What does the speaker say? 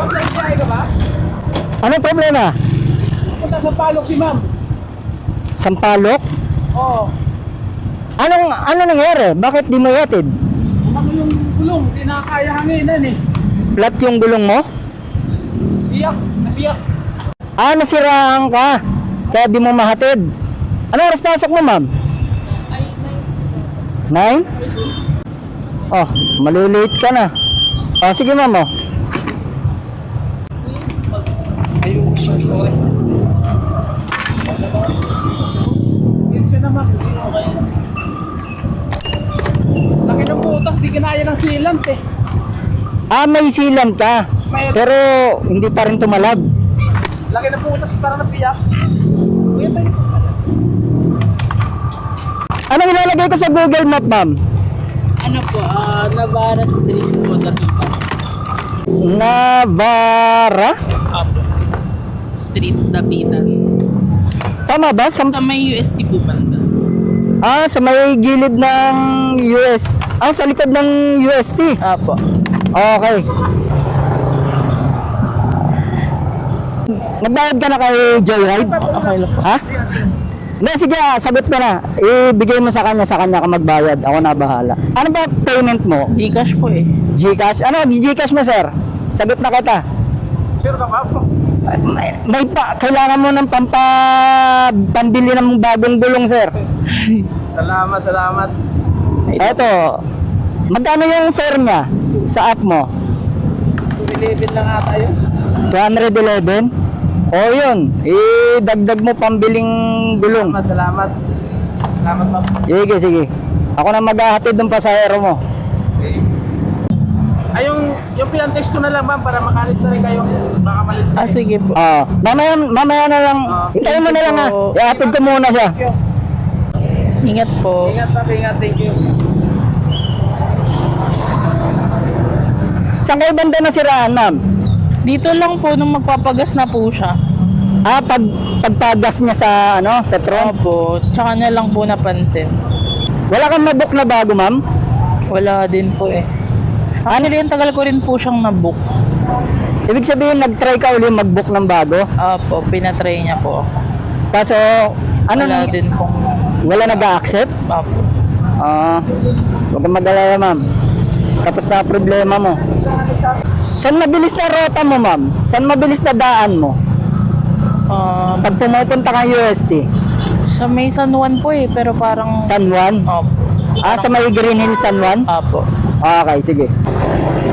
Mag-fly ka ba? Ano problema? Punta sa palok si ma'am. Sampalok? Oo. Anong ano nangyari? Bakit di mo yatid? Ano yung gulong? Hindi nakakaya hanginan eh. Flat yung gulong mo? Biyak. Nabiyak. Ah, nasiraan ka. Kaya di mo mahatid. Ano oras pasok mo, ma'am? Nine? Oh, malilate ka na. Oh, sige, ma'am. Oh. Ayun, sorry. Sensya na ma'am. Hindi okay lang. Laki ng butas, di kinaya ng sealant eh. Ah, may silang ka. May Pero hindi pa rin tumalab. laki ng butas, parang nabiyak. Kuya, pwede po. Anong ilalagay ko sa Google Map, ma'am? Ano po, ah, Navarra Street po, Dapitan. Navara? Street, Dapitan. Tama ba? Sa, Sa may UST po banda. ah, sa may gilid ng US. Ah, sa likod ng UST. Apo. Okay. Nagbayad ka na kay Joyride? Okay lang po. Ha? Hindi, sige, ah, sagot na. Ibigay mo sa kanya, sa kanya ka magbayad. Ako na bahala. Ano ba payment mo? Gcash po eh. Gcash? Ano, Gcash mo, sir? Sagot na kita. Sure ka ba? May, may pa, kailangan mo ng pampa, pambili ng bagong gulong, sir. Salamat, salamat. Eto, magkano yung fare niya sa app mo? Tumilibin lang ata yun. 211? O yun, idagdag mo pambiling gulong. Salamat, salamat. Salamat ma'am. Sige, sige. Ako na maghahatid ng pasahero mo. Ay, yung, yung pinantext ko na lang ma'am para makalis na rin kayo. Baka malit na Ah, sige po. Ah, mamaya, mamaya na lang. Ah, Hintayin mo na lang ha. you po. Ihatid ko muna siya. Thank you. Ingat po. Ingat ma'am, ingat. Thank you. Saan kayo banda nasiraan, ma'am? Dito lang po nung magpapagas na po siya. Ah, pag, pagpagas niya sa, ano, Petron? Opo. Tsaka na lang po napansin. Wala kang nabook na bago, ma'am? Wala din po eh. Actually, ang tagal ko rin po siyang nabook. Ibig sabihin, nag-try ka uli mag-book ng bago? Opo, pinatry niya po. ako. Kaso, ano Wala nang- din po. Wala nag-accept? Opo. Ah, huwag kang mag-alala, ma'am. Tapos na problema mo. Saan mabilis na rota mo, ma'am? Saan mabilis na daan mo? Ah, Pag pumupunta kang UST, sa may San Juan po eh, pero parang... San Juan? Opo. Ah, sa may Green Hill San Juan? Opo. Okay, sige. Oh, my God.